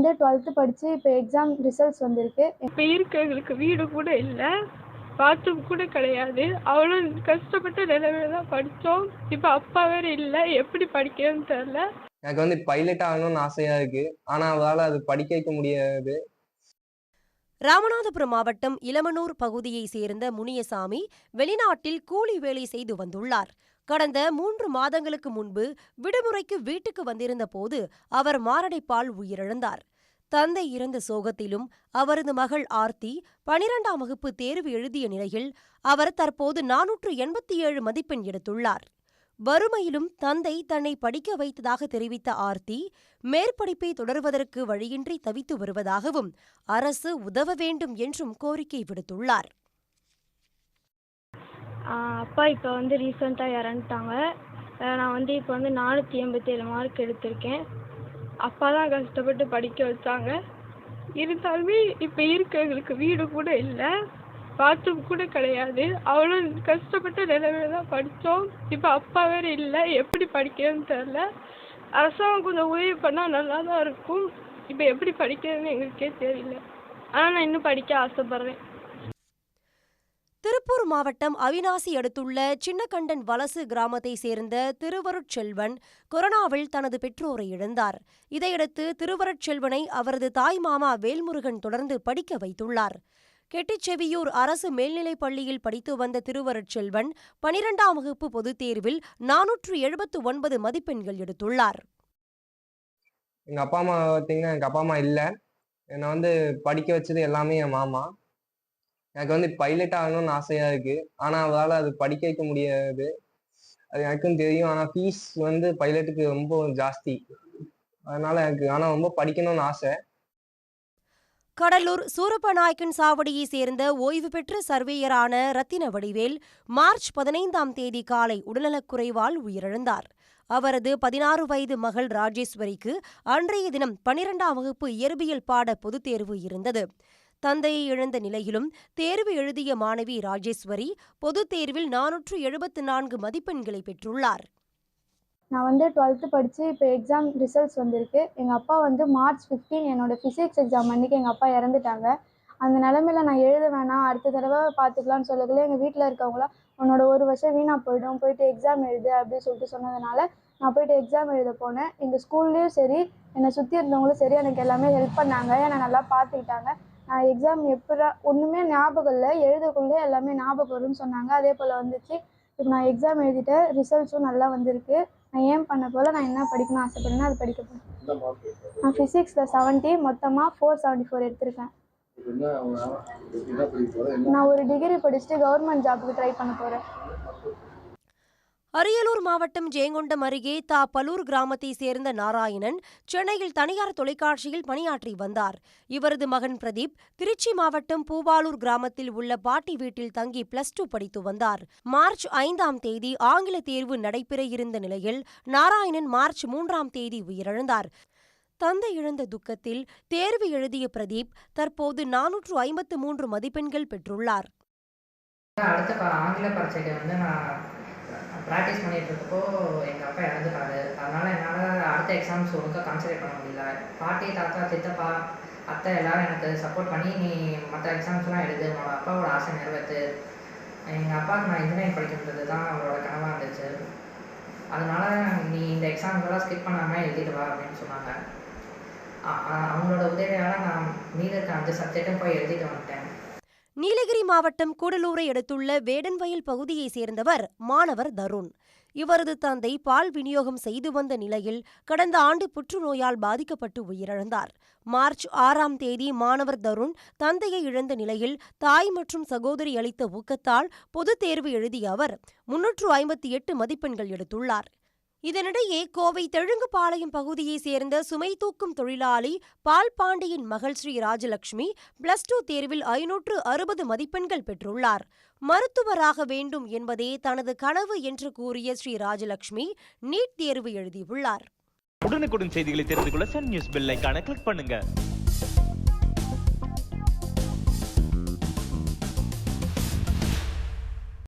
வந்து டுவெல்த்து படித்து இப்போ எக்ஸாம் ரிசல்ட்ஸ் வந்திருக்கு. இப்போ இருக்கவங்களுக்கு வீடு கூட இல்லை பாத்ரூம் கூட கிடையாது. அவ்வளோ கஷ்டப்பட்ட நிலைமையில தான் படித்தோம் இப்போ அப்பா வேற இல்லை எப்படி படிக்கிறதுன்னு தெரில எனக்கு வந்து பைலட் ஆகணும்னு ஆசையா இருக்கு. ஆனா அவளால அது படிக்க வைக்க முடியாது. ராமநாதபுரம் மாவட்டம் இளமனூர் பகுதியைச் சேர்ந்த முனியசாமி வெளிநாட்டில் கூலி வேலை செய்து வந்துள்ளார். கடந்த மூன்று மாதங்களுக்கு முன்பு விடுமுறைக்கு வீட்டுக்கு வந்திருந்த போது அவர் மாரடைப்பால் உயிரிழந்தார். தந்தை இறந்த சோகத்திலும் அவரது மகள் ஆர்த்தி பனிரெண்டாம் வகுப்பு தேர்வு எழுதிய நிலையில் அவர் தற்போது நானூற்று எண்பத்தி ஏழு மதிப்பெண் எடுத்துள்ளார். வறுமையிலும் தந்தை தன்னை படிக்க வைத்ததாக தெரிவித்த ஆர்த்தி மேற்படிப்பை தொடர்வதற்கு வழியின்றி தவித்து வருவதாகவும் அரசு உதவ வேண்டும் என்றும் கோரிக்கை விடுத்துள்ளார். அப்பா இப்போ வந்து ரீசெண்டாக இறந்துட்டாங்க. நான் வந்து இப்போ வந்து நானூற்றி எண்பத்தேழு மார்க் எடுத்திருக்கேன். அப்பா தான் கஷ்டப்பட்டு படிக்க வச்சாங்க. இருந்தாலுமே இப்போ இருக்கவங்களுக்கு வீடு கூட இல்லை. பாத்ரூம் கூட கிடையாது. அவ்வளோ கஷ்டப்பட்ட நிலைமையில தான் படித்தோம் இப்போ அப்பா வேற இல்லை. எப்படி படிக்கிறதுன்னு தெரில அரசாங்கம் கொஞ்சம் உதவி பண்ணால் நல்லா தான் இருக்கும். இப்போ எப்படி படிக்கிறதுன்னு எங்களுக்கே தெரியல. ஆனால் நான் இன்னும் படிக்க ஆசைப்பட்றேன். திருப்பூர் மாவட்டம் அவினாசி அடுத்துள்ள சின்னக்கண்டன் வலசு கிராமத்தை சேர்ந்த திருவருட்செல்வன் கொரோனாவில் தனது பெற்றோரை இழந்தார். இதையடுத்து திருவருட்செல்வனை அவரது தாய் மாமா வேல்முருகன் தொடர்ந்து படிக்க வைத்துள்ளார். கெட்டிச்செவியூர் அரசு மேல்நிலைப் பள்ளியில் படித்து வந்த திருவருட்செல்வன் பனிரெண்டாம் வகுப்பு பொதுத் தேர்வில் நானூற்று எழுபத்து ஒன்பது மதிப்பெண்கள் எடுத்துள்ளார். எங்கள் அப்பா அம்மா பார்த்தீங்கன்னா எங்கள் அப்பா அம்மா இல்லை. என்னை வந்து படிக்க வச்சது எல்லாமே என் மாமா. எனக்கு வந்து பைலட் ஆகணும்னு ஆசையா இருக்கு. ஆனா அவளால அது படிக்க வைக்க முடியாது. அது எனக்கும் தெரியும். ஆனா ஃபீஸ் வந்து பைலட்டுக்கு ரொம்ப ஜாஸ்தி. அதனால எனக்கு ஆனா ரொம்ப படிக்கணும்னு ஆசை. கடலூர் சூரப்பநாயக்கன் சாவடியை சேர்ந்த ஓய்வு பெற்ற சர்வேயரான ரத்தின வடிவேல் மார்ச் பதினைந்தாம் தேதி காலை உடல்நலக்குறைவால் உயிரிழந்தார். அவரது பதினாறு வயது மகள் ராஜேஸ்வரிக்கு அன்றைய தினம் பனிரெண்டாம் வகுப்பு இயற்பியல் பாட பொதுத் தேர்வு இருந்தது. தந்தையை இழந்த நிலையிலும் தேர்வு எழுதிய மாணவி ராஜேஸ்வரி பொதுத் தேர்வில் நானூற்று எழுபத்து நான்கு மதிப்பெண்களை பெற்றுள்ளார். நான் வந்து டுவெல்த்து படித்து இப்போ எக்ஸாம் ரிசல்ட்ஸ் வந்திருக்கு. எங்கள் அப்பா வந்து மார்ச் 15 என்னோட ஃபிசிக்ஸ் எக்ஸாம் அன்றைக்கி எங்கள் அப்பா இறந்துட்டாங்க. அந்த நிலமையில நான் எழுத வேணாம் அடுத்த தடவை பார்த்துக்கலாம்னு சொல்லக்குள்ள எங்கள் வீட்டில் இருக்கவங்களாம் உன்னோட ஒரு வருஷம் வீணாக போயிடும் போயிட்டு எக்ஸாம் எழுது அப்படின்னு சொல்லிட்டு சொன்னதுனால நான் போயிட்டு எக்ஸாம் எழுத போனேன். எங்கள் ஸ்கூல்லேயும் சரி என்னை சுற்றி இருந்தவங்களும் சரி எனக்கு எல்லாமே ஹெல்ப் பண்ணாங்க. என்னை நல்லா பார்த்துக்கிட்டாங்க எக்ஸாம் எப்படா ஒன்றுமே ஞாபகம் இல்லை. எழுதக்குள்ளே எல்லாமே ஞாபகம் வரும்னு சொன்னாங்க. அதே போல் வந்துச்சு. இப்போ நான் எக்ஸாம் எழுதிட்டேன். ரிசல்ட்ஸும் நல்லா வந்திருக்கு. நான் ஏம் பண்ண போல் நான் என்ன படிக்கணும்னு ஆசைப்படுறேனோ அது படிக்க போகிறேன் நான் ஃபிசிக்ஸில் செவன்ட்டி மொத்தமாக ஃபோர் செவன்ட்டி ஃபோர் எடுத்திருக்கேன். நான் ஒரு டிகிரி படிச்சுட்டு கவர்மெண்ட் ஜாபுக்கு ட்ரை பண்ண போகிறேன் அரியலூர் மாவட்டம் ஜெயங்கொண்டம் அருகே தா பலூர் கிராமத்தைச் சேர்ந்த நாராயணன் சென்னையில் தனியார் தொலைக்காட்சியில் பணியாற்றி வந்தார். இவரது மகன் பிரதீப் திருச்சி மாவட்டம் பூவாலூர் கிராமத்தில் உள்ள பாட்டி வீட்டில் தங்கி பிளஸ் டூ படித்து வந்தார். மார்ச் ஐந்தாம் தேதி ஆங்கில தேர்வு நடைபெற இருந்த நிலையில் நாராயணன் மார்ச் மூன்றாம் தேதி உயிரிழந்தார். தந்தை இழந்த துக்கத்தில் தேர்வு எழுதிய பிரதீப் தற்போது நானூற்று ஐம்பத்து மூன்று மதிப்பெண்கள் பெற்றுள்ளார். அடுத்த ஆங்கில பரீட்சைக்கு வந்து நான் ப்ராக்டிஸ் பண்ணிட்டு இருக்கப்போ எங்கள் அப்பா இறந்துட்டாரு. அதனால என்னால் அடுத்த எக்ஸாம்ஸ் ஒழுங்காக கான்சன்ட்ரேட் பண்ண முடியல. பாட்டி தாத்தா சித்தப்பா அத்தை எல்லாரும் எனக்கு சப்போர்ட் பண்ணி நீ மற்ற எக்ஸாம்ஸ்லாம் எழுது. உன்னோட அப்பாவோட ஆசை நிறைவேற்று எங்கள் அப்பாவுக்கு நான் இன்ஜினியரிங் படிக்கிறது தான் அவரோட கனவாக இருந்துச்சு. அதனால நீ இந்த எக்ஸாம்ஸ்லாம் ஸ்கிப் பண்ணாமல் எழுதிட்டு வா அப்படின்னு சொன்னாங்க. அவங்களோட உதவியால் நான் மீதி இருக்க அஞ்சு சப்ஜெக்டும் போய் எழுதிட்டு வந்துட்டேன். நீலகிரி மாவட்டம் கூடலூரை அடுத்துள்ள வேடன்வயல் பகுதியைச் சேர்ந்தவர் மாணவர் தருண். இவரது தந்தை பால் விநியோகம் செய்து வந்த நிலையில் கடந்த ஆண்டு புற்றுநோயால் பாதிக்கப்பட்டு உயிரிழந்தார். மார்ச் ஆறாம் தேதி மாணவர் தருண் தந்தையை இழந்த நிலையில் தாய் மற்றும் சகோதரி அளித்த ஊக்கத்தால் பொதுத் தேர்வு எழுதிய அவர் முன்னூற்று ஐம்பத்தி எட்டு மதிப்பெண்கள் எடுத்துள்ளார். இதனிடையே கோவை தெலுங்குபாளையம் பகுதியைச் சேர்ந்த சுமை தூக்கும் தொழிலாளி பால் பாண்டியின் மகள் ஸ்ரீ ராஜலட்சுமி பிளஸ் டூ தேர்வில் ஐநூற்று அறுபது மதிப்பெண்கள் பெற்றுள்ளார். மருத்துவராக வேண்டும் என்பதே தனது கனவு என்று கூறிய ஸ்ரீ ராஜலட்சுமி நீட் தேர்வு எழுதியுள்ளார். உடனுக்குடன் செய்திகளை தெரிந்து கொள்ள சன் நியூஸ் பெல்லைக்கான கிளிக் பண்ணுங்க.